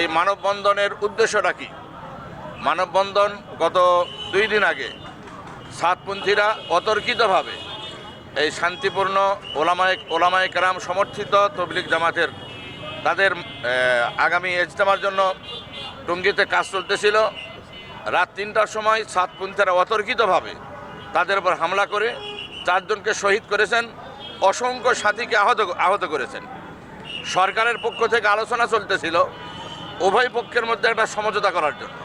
এই মানববন্ধনের উদ্দেশ্যটা কি? মানববন্ধন গত দুই দিন আগে সাতপন্থীরা অতর্কিতভাবে এই শান্তিপূর্ণ ওলামায় ওলামায় কেরাম সমর্থিত তবলিক জামাতের তাদের আগামী ইজতেমার জন্য টঙ্গিতে কাজ চলতেছিল। রাত তিনটার সময় সাতপন্থীরা অতর্কিতভাবে তাদের উপর হামলা করে চারজনকে শহীদ করেছেন, অসংখ্য সাথীকে আহত আহত করেছেন। সরকারের পক্ষ থেকে আলোচনা চলতেছিল উভয় পক্ষের মধ্যে একটা সমঝোতা করার জন্য।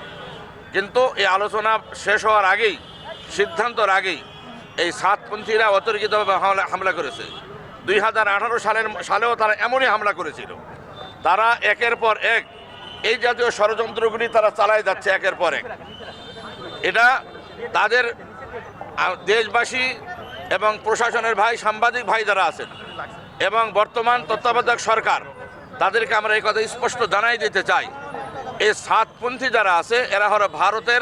কিন্তু এই আলোচনা শেষ হওয়ার আগেই, সিদ্ধান্তর আগেই এই সাতপন্থীরা অতর্কিতভাবে হামলা করেছে। দুই হাজার আঠারো সালের সালেও তারা এমনই হামলা করেছিল। তারা একের পর এক এই জাতীয় ষড়যন্ত্রগুলি তারা চালায় যাচ্ছে একের পর এক। এটা তাদের দেশবাসী এবং প্রশাসনের ভাই, সাংবাদিক ভাই যারা আছেন এবং বর্তমান তত্ত্বাবধায়ক সরকার তাদেরকে আমরা এই কথা স্পষ্ট জানাই দিতে চাই। এই সাতপন্থী যারা আছে, এরা হলো ভারতের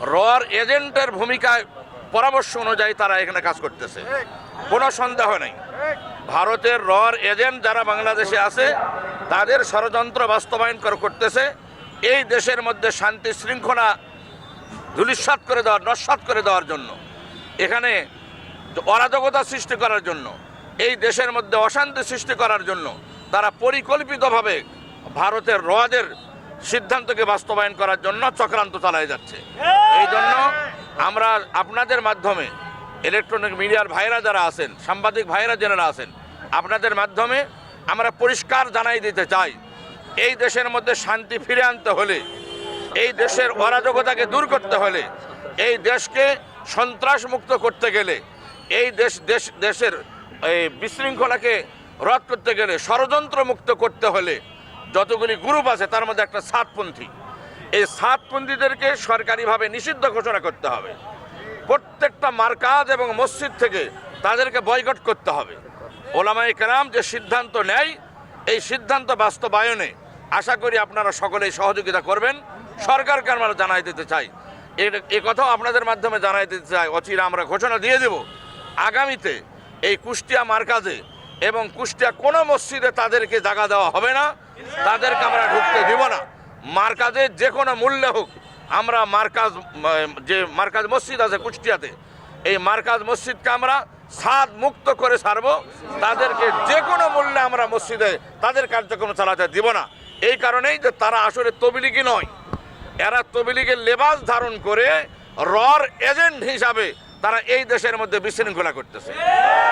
রর এজেন্টের ভূমিকায় পরামর্শ অনুযায়ী তারা এখানে কাজ করতেছে। কোনো সন্দেহ নেই। ভারতের রর এজেন্ট যারা বাংলাদেশে আছে, তাদের ষড়যন্ত্র বাস্তবায়ন কর- করতেছে। এই দেশের মধ্যে শান্তি শৃঙ্খলা ধুলিস্বাত করে দেওয়ার, নস্বাত করে দেওয়ার জন্য। এখানে অরাজকতা সৃষ্টি করার জন্য। এই দেশের মধ্যে অশান্তি সৃষ্টি করার জন্য তারা পরিকল্পিতভাবে ভারতের রদের সিদ্ধান্তকে বাস্তবায়ন করার জন্য চক্রান্ত চালায় যাচ্ছে। এই জন্য আমরা আপনাদের মাধ্যমে ইলেকট্রনিক মিডিয়ার ভাইরা যারা আছেন, সাংবাদিক ভাইরা যারা আছেন, আপনাদের মাধ্যমে আমরা পরিষ্কার জানাই দিতে চাই, এই দেশের মধ্যে শান্তি ফিরে আনতে হলে, এই দেশের অরাজকতাকে দূর করতে হলে, এই দেশকে সন্ত্রাস মুক্ত করতে গেলে, এই দেশ দেশ, দেশের এই বিশৃঙ্খলাকে রদ করতে গেলে ষড়যন্ত্র মুক্ত করতে হলে যতগুলি গ্রুপ আছে, তার মধ্যে একটা সাতপন্থী। এই সাতপন্থীদেরকে সরকারিভাবে নিষিদ্ধ ঘোষণা করতে হবে। প্রত্যেকটা মার্কাজ এবং মসজিদ থেকে তাদেরকে বয়কট করতে হবে। ওলামাই কেরাম যে সিদ্ধান্ত নেয়, এই সিদ্ধান্ত বাস্তবায়নে আশা করি আপনারা সকলেই সহযোগিতা করবেন। সরকারকে আমরা জানাই দিতে চাই। এ- কথাও আপনাদের মাধ্যমে জানাই দিতে চাই। অচিরা আমরা ঘোষণা দিয়ে দেব। আগামীতে এই কুষ্টিয়া মার্কাজে এবং কুষ্টিয়া কোনো মসজিদে তাদেরকে জায়গা দেওয়া হবে না, তাদেরকে আমরা ঢুকতে দিব না। মার্কাজে যে কোনো মূল্যে হোক, আমরা মার্কাজ, যে মার্কাজ মসজিদ আছে কুষ্টিয়াতে, এই মার্কাজ মসজিদকে আমরা সাদ মুক্ত করে ছাড়বো। তাদেরকে যে কোনো মূল্যে আমরা মসজিদে তাদের কার্যক্রম চালাতে দিব না। এই কারণেই যে তারা আসলে তবিলিগি নয়। এরা তবিলিগের লেবাস ধারণ করে রর এজেন্ট হিসাবে তারা এই দেশের মধ্যে বিশৃঙ্খলা করতেছে।